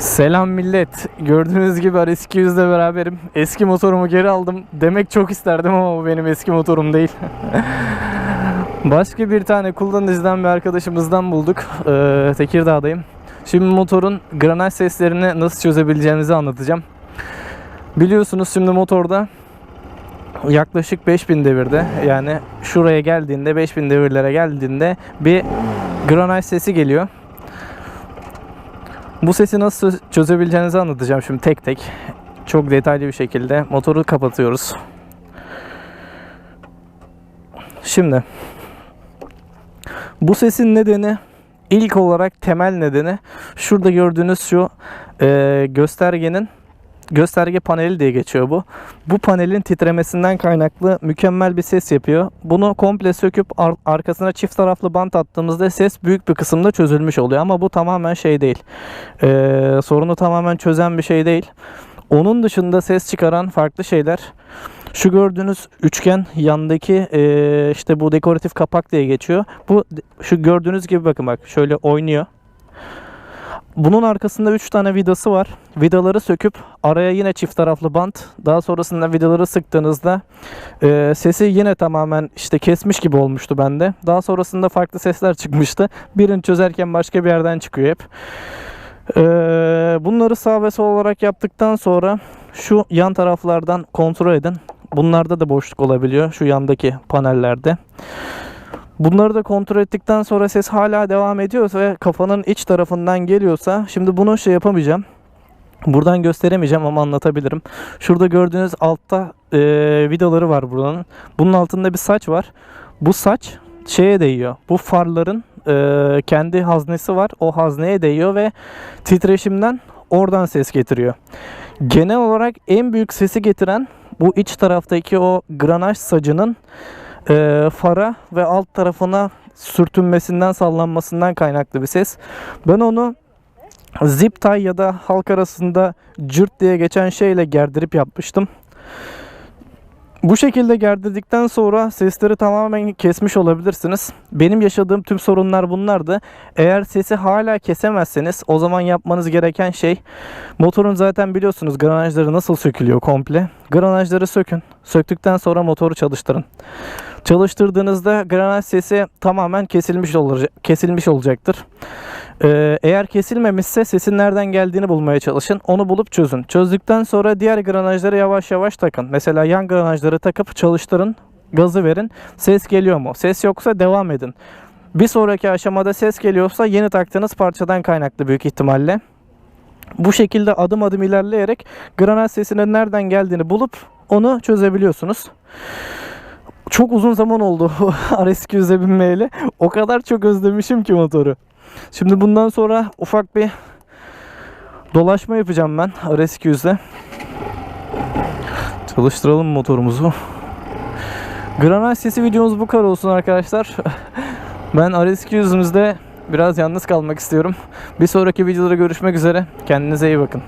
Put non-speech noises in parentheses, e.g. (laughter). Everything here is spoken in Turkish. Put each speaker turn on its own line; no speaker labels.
Selam millet. Gördüğünüz gibi RS200 ile beraberim. Eski motorumu geri aldım. Demek çok isterdim ama bu benim eski motorum değil. (laughs) Başka bir tane kullanıcıdan bir arkadaşımızdan bulduk. Ee, Tekirdağ'dayım. Şimdi motorun granaj seslerini nasıl çözebileceğimizi anlatacağım. Biliyorsunuz şimdi motorda yaklaşık 5000 devirde yani şuraya geldiğinde 5000 devirlere geldiğinde bir granaj sesi geliyor. Bu sesi nasıl çözebileceğinizi anlatacağım şimdi tek tek. Çok detaylı bir şekilde motoru kapatıyoruz. Şimdi bu sesin nedeni ilk olarak temel nedeni şurada gördüğünüz şu e, göstergenin gösterge paneli diye geçiyor bu. Bu panelin titremesinden kaynaklı mükemmel bir ses yapıyor. Bunu komple söküp ar- arkasına çift taraflı bant attığımızda ses büyük bir kısımda çözülmüş oluyor. Ama bu tamamen şey değil. Ee, sorunu tamamen çözen bir şey değil. Onun dışında ses çıkaran farklı şeyler. Şu gördüğünüz üçgen yandaki ee, işte bu dekoratif kapak diye geçiyor. Bu şu gördüğünüz gibi bakın bak şöyle oynuyor. Bunun arkasında 3 tane vidası var. Vidaları söküp araya yine çift taraflı bant. Daha sonrasında vidaları sıktığınızda e, sesi yine tamamen işte kesmiş gibi olmuştu bende. Daha sonrasında farklı sesler çıkmıştı. Birini çözerken başka bir yerden çıkıyor hep. E, bunları sağ ve sol olarak yaptıktan sonra şu yan taraflardan kontrol edin. Bunlarda da boşluk olabiliyor şu yandaki panellerde. Bunları da kontrol ettikten sonra ses hala devam ediyorsa ve kafanın iç tarafından geliyorsa şimdi bunu şey yapamayacağım. Buradan gösteremeyeceğim ama anlatabilirim. Şurada gördüğünüz altta e, vidaları var buranın. Bunun altında bir saç var. Bu saç şeye değiyor. Bu farların e, kendi haznesi var. O hazneye değiyor ve titreşimden oradan ses getiriyor. Genel olarak en büyük sesi getiren bu iç taraftaki o granaj sacının e, fara ve alt tarafına sürtünmesinden sallanmasından kaynaklı bir ses. Ben onu zip tie ya da halk arasında cırt diye geçen şeyle gerdirip yapmıştım. Bu şekilde gerdirdikten sonra sesleri tamamen kesmiş olabilirsiniz. Benim yaşadığım tüm sorunlar bunlardı. Eğer sesi hala kesemezseniz o zaman yapmanız gereken şey motorun zaten biliyorsunuz granajları nasıl sökülüyor komple. Granajları sökün. Söktükten sonra motoru çalıştırın. Çalıştırdığınızda granaj sesi tamamen kesilmiş olacak, kesilmiş olacaktır. Ee, eğer kesilmemişse sesin nereden geldiğini bulmaya çalışın. Onu bulup çözün. Çözdükten sonra diğer granajları yavaş yavaş takın. Mesela yan granajları takıp çalıştırın. Gazı verin. Ses geliyor mu? Ses yoksa devam edin. Bir sonraki aşamada ses geliyorsa yeni taktığınız parçadan kaynaklı büyük ihtimalle. Bu şekilde adım adım ilerleyerek granaj sesinin nereden geldiğini bulup onu çözebiliyorsunuz. Çok uzun zaman oldu (laughs) RS200'e binmeyeli. O kadar çok özlemişim ki motoru. Şimdi bundan sonra ufak bir dolaşma yapacağım ben RS200'de. Çalıştıralım motorumuzu. Granaj sesi videomuz bu kadar olsun arkadaşlar. (laughs) Ben RS200'ümüzde biraz yalnız kalmak istiyorum. Bir sonraki videoda görüşmek üzere. Kendinize iyi bakın.